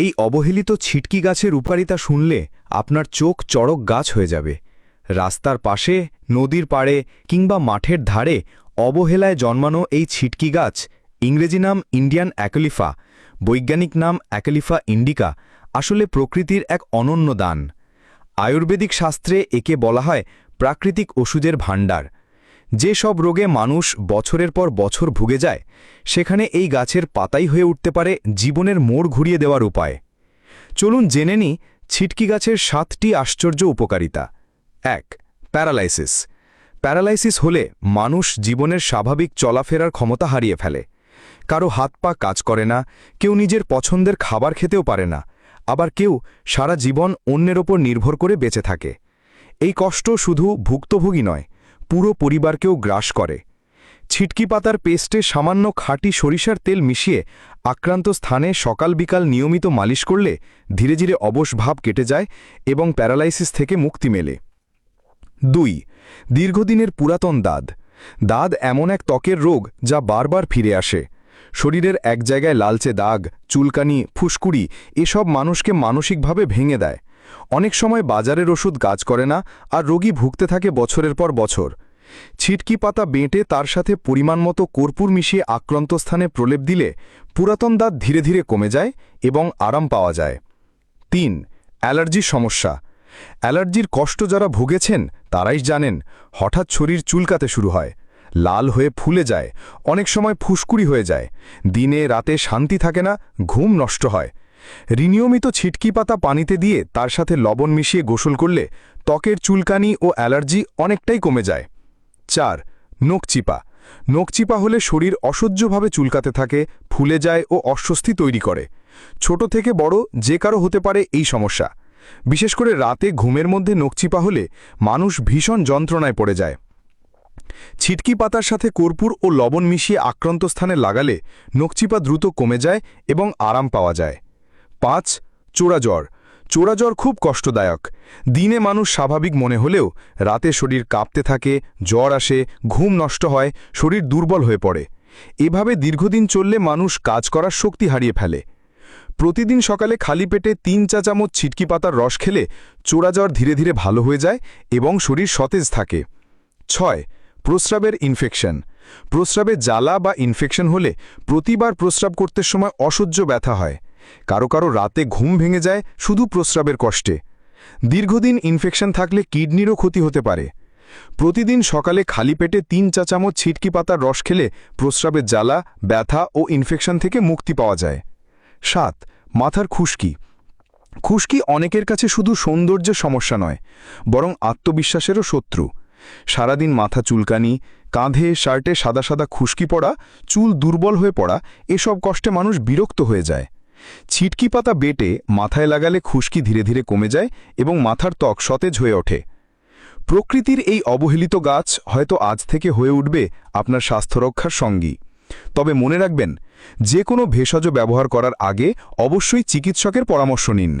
এই অবহেলিত ছিটকি গাছের উপকারিতা শুনলে আপনার চোখ চড়ক গাছ হয়ে যাবে। রাস্তার পাশে, নদীর পাড়ে কিংবা মাঠের ধারে অবহেলায় জন্মানো এই ছিটকি গাছ, ইংরেজি নাম ইন্ডিয়ান অ্যাকলিফা, বৈজ্ঞানিক নাম অ্যাকলিফা ইন্ডিকা, আসলে প্রকৃতির এক অনন্য দান। আয়ুর্বেদিক শাস্ত্রে একে বলা হয় প্রাকৃতিক ওষুধের ভাণ্ডার। যে সব রোগে মানুষ বছরের পর বছর ভুগে যায়, সেখানে এই গাছের পাতাই হয়ে উঠতে পারে জীবনের মোড় ঘুরিয়ে দেওয়ার উপায়। চলুন জেনে নি ছিটকি গাছের সাতটি আশ্চর্য উপকারিতা। এক, প্যারালাইসিস। প্যারালাইসিস হলে মানুষ জীবনের স্বাভাবিক চলাফেরার ক্ষমতা হারিয়ে ফেলে। কারও হাত পা কাজ করে না, কেউ নিজের পছন্দের খাবার খেতেও পারে না, আবার কেউ সারা জীবন অন্যের ওপর নির্ভর করে বেঁচে থাকে। এই কষ্ট শুধু ভুক্তভোগী নয় পুরো পরিবারকেও গ্রাস করে। ছিটকি পাতার পেস্টে সামান্য খাঁটি সরিষার তেল মিশিয়ে আক্রান্ত স্থানে সকাল বিকাল নিয়মিত মালিশ করলে ধীরে ধীরে অবশ ভাব কেটে যায় এবং প্যারালাইসিস থেকে মুক্তি মেলে। দুই, দীর্ঘদিনের পুরাতন দাঁত। দাঁত এমন এক ত্বকের রোগ যা বারবার ফিরে আসে। শরীরের এক জায়গায় লালচে দাগ, চুলকানি, ফুসকুড়ি এসব মানুষকে মানসিকভাবে ভেঙে দেয়। অনেক সময় বাজারের ওষুধ কাজ করে না আর রোগী ভুগতে থাকে বছরের পর বছর। ছিটকি পাতা বেঁটে তার সাথে পরিমাণ মতো কর্পূর মিশিয়ে আক্রান্ত স্থানে প্রলেপ দিলে পুরাতন দাঁত ধীরে ধীরে কমে যায় এবং আরাম পাওয়া যায়। তিন, অ্যালার্জির সমস্যা। অ্যালার্জির কষ্ট যারা ভুগেছেন, তারাই জানেন হঠাৎ শরীর চুলকাতে শুরু হয়, লাল হয়ে ফুলে যায়, অনেক সময় ফুসকুড়ি হয়ে যায়, দিনে রাতে শান্তি থাকে না, ঘুম নষ্ট হয়। রিনিয়মিত ছিটকি পাতা পানিতে দিয়ে তার সাথে লবণ মিশিয়ে গোসল করলে ত্বকের চুলকানি ও অ্যালার্জি অনেকটাই কমে যায়। চার নোকচিপা নখচিপা হলে শরীর অসহ্যভাবে চুলকাতে থাকে, ফুলে যায় ও অস্বস্তি তৈরি করে। ছোট থেকে বড় যে কারও হতে পারে এই সমস্যা। বিশেষ করে রাতে ঘুমের মধ্যে নোকচিপা হলে মানুষ ভীষণ যন্ত্রণায় পড়ে যায়। ছিটকি পাতার সাথে কর্পূর ও লবণ মিশিয়ে আক্রান্ত স্থানে লাগালে নখচিপা দ্রুত কমে যায় এবং আরাম পাওয়া যায়। পাঁচ চোরাজ্বর চোরাজ্বর খুব কষ্টদায়ক। দিনে মানুষ স্বাভাবিক মনে হলেও রাতে শরীর কাঁপতে থাকে, জ্বর আসে, ঘুম নষ্ট হয়, শরীর দুর্বল হয়ে পড়ে। এভাবে দীর্ঘদিন চললে মানুষ কাজ করার শক্তি হারিয়ে ফেলে। প্রতিদিন সকালে খালি পেটে তিন চা চামচ ছিটকি পাতার রস খেলে চোরাজ্বর ধীরে ধীরে ভালো হয়ে যায় এবং শরীর সতেজ থাকে। ছয়, প্রস্রাবের ইনফেকশন। প্রস্রাবে জ্বালা বা ইনফেকশন হলে প্রতিবার প্রস্রাব করতে সময় অসহ্য ব্যথা হয়। কারও কারও রাতে ঘুম ভেঙে যায় শুধু প্রস্রাবের কষ্টে। দীর্ঘদিন ইনফেকশন থাকলে কিডনিরও ক্ষতি হতে পারে। প্রতিদিন সকালে খালি পেটে তিন চা চামচ ছিটকি পাতার রস খেলে প্রস্রাবের জ্বালা, ব্যথা ও ইনফেকশন থেকে মুক্তি পাওয়া যায়। সাত, মাথার খুশকি। খুশকি অনেকের কাছে শুধু সৌন্দর্যের সমস্যা নয়, বরং আত্মবিশ্বাসেরও শত্রু। সারাদিন মাথা চুলকানি, কাঁধে, শার্টে সাদা সাদা খুশকি পড়া, চুল দুর্বল হয়ে পড়া, এসব কষ্টে মানুষ বিরক্ত হয়ে যায়। ছিটকি পাতা বেটে মাথায় লাগালে খুশকি ধীরে ধীরে কমে যায় এবং মাথার ত্বক সতেজ হয়ে ওঠে। প্রকৃতির এই অবহেলিত গাছ হয়তো আজ থেকে হয়ে উঠবে আপনার স্বাস্থ্যরক্ষার সঙ্গী। তবে মনে রাখবেন, যে কোনো ভেষজ ব্যবহার করার আগে অবশ্যই চিকিৎসকের পরামর্শ নিন।